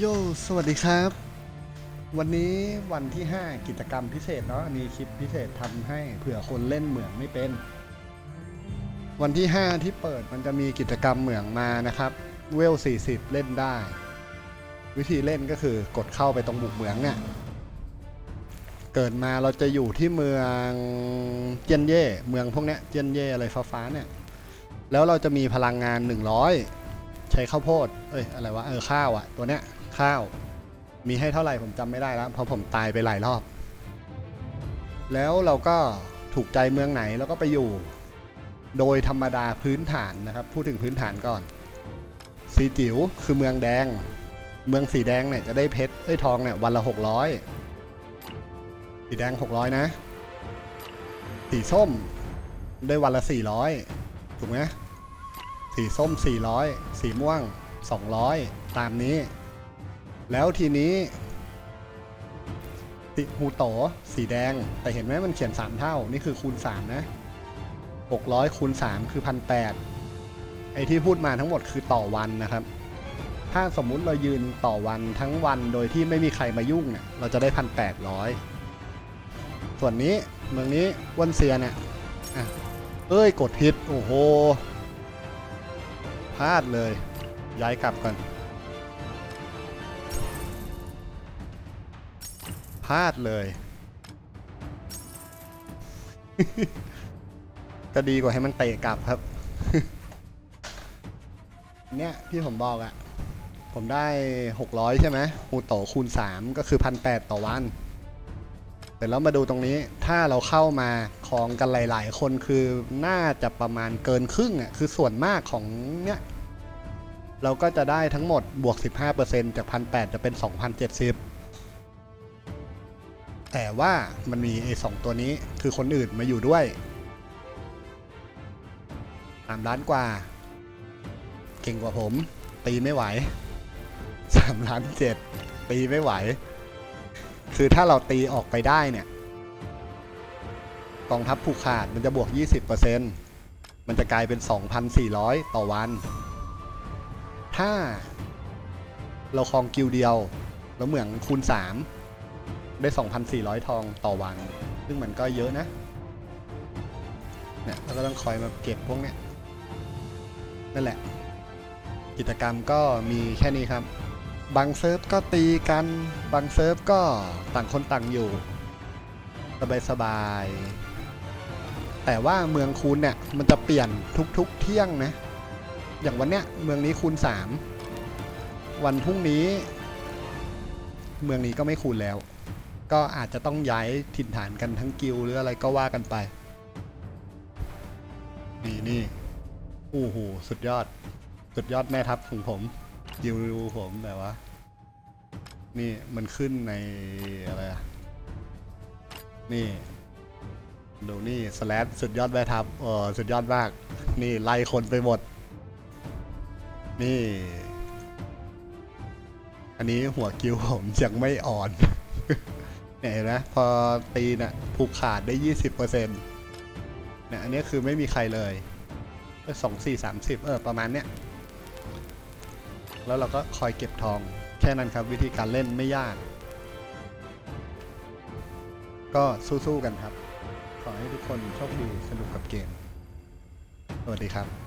โย สวัสดีครับ วันนี้วันที่ 5 กิจกรรมพิเศษเนาะมีคลิปพิเศษทำให้เผื่อคนเล่นเหมืองไม่เป็น วันที่ 5 ที่เปิดมันจะมีกิจกรรมเหมืองมานะครับ เวล 40 เล่นได้ วิธีเล่นก็คือกดเข้าไปตรงบุกเหมืองเนี่ย เกิดมาเราจะอยู่ที่เมืองเจียนเย่เมืองพวกเนี้ยเจียนเย่อะไรฟ้าๆเนี่ย แล้วเราจะมีพลังงาน 100 ใช้ข้าวโพด เอ้ยอะไรวะเออข้าวอะตัวเนี้ย ข้าว มีให้เท่าไหร่ผมจำไม่ได้แล้วเพราะผมตายไปหลายรอบ แล้วเราก็ถูกใจเมืองไหนแล้วก็ไปอยู่ โดยธรรมดาพื้นฐานนะครับพูดถึงพื้นฐานก่อน สีจิ๋วคือเมืองแดง เมืองสีแดงเนี่ยจะได้เพชรเอ้ทองเนี่ยวันละ 600 สีแดง 600 นะ สีส้มได้วันละ 400 ถูกไหมสีส้ม 400 สีม่วง 200 ตามนี้ แล้วทีนี้สีฮูโตสีแดง แต่เห็นไหมมันเขียน 3 เท่า นี่คือคูณ 3 นะ 600 คูณ 3 คือ 1,800 ไอที่พูดมาทั้งหมดคือต่อวันนะครับ ถ้าสมมุติเรายืนต่อวันทั้งวันโดยที่ไม่มีใครมายุ่งเนี่ยเราจะได้ 1,800 ส่วนนี้เมืองนี้วันเซียเนี่ยเอ้ย กดผิด โอ้โหพลาดเลย ย้ายกลับก่อน พลาดเลยก็ดีกว่าให้มันเตะกลับครับ เนี่ยที่ผมบอกอะผมได้ 600 ใช่ไหมฮูโตคูณ 3 ก็คือ 1,800 ต่อวัน แต่แล้วมาดูตรงนี้ถ้าเราเข้ามาคลองกันหลาย ๆ คนคือน่าจะประมาณเกินครึ่งอะคือส่วนมากของเนี่ยเราก็จะได้ทั้งหมดบวก 15%จาก 1,800 จะเป็น 2,070 แต่ว่ามันมีไอ้สองตัวนี้คือคนอื่นมาอยู่ด้วยสามล้านกว่า เก่งกว่าผม ตีไม่ไหวสามล้านเจ็ดตีไม่ไหว คือถ้าเราตีออกไปได้เนี่ยกองทัพผูกขาดมันจะบวก 20%มันจะกลายเป็น 2,400 ต่อวัน ถ้า เราคลองกิวเดียว แล้วเหมืองคูณ 3 ได้ 2,400 ทองต่อวัน ซึ่งมันก็เยอะนะเนี่ยเราก็ต้องคอยมาเก็บพวกเนี้ยนั่นแหละ กิจกรรมก็มีแค่นี้ครับ บางเซิร์ฟก็ตีกัน บางเซิร์ฟก็ต่างคนต่างอยู่ สบายสบาย แต่ว่าเมืองคูณเนี่ยมันจะเปลี่ยนทุกๆเที่ยงนะ อย่างวันเนี้ยเมืองนี้คูณ 3 วันพรุ่งนี้ เมืองนี้ก็ไม่คูณแล้ว ก็อาจจะต้องย้ายถิ่นฐานกันทั้งกิลหรืออะไรก็ว่ากันไป นี่นี่โอ้โหสุดยอด สุดยอดแม่ทัพของผมกิลผมแบบว่า นี่มันขึ้นในอะไรอะนี่ดูนี่สแลดสุดยอดแม่ทัพเออสุดยอดมาก นี่ไล่คนไปหมด นี่ อันนี้หัวคิวผมยังไม่อ่อน เนี่ยเห็นไหมพอตีน่ะผูกขาดได้ยี่สิบเปอร์เซ็นต์เนี่ยอันนี้คือไม่มีใครเลยสองสี่สามสิบเออประมาณเนี้ยแล้วเราก็คอยเก็บทอง แค่นั้นครับวิธีการเล่นไม่ยาก ก็สู้ๆกันครับ ขอให้ทุกคนโชคดีสนุกกับเกม สวัสดีครับ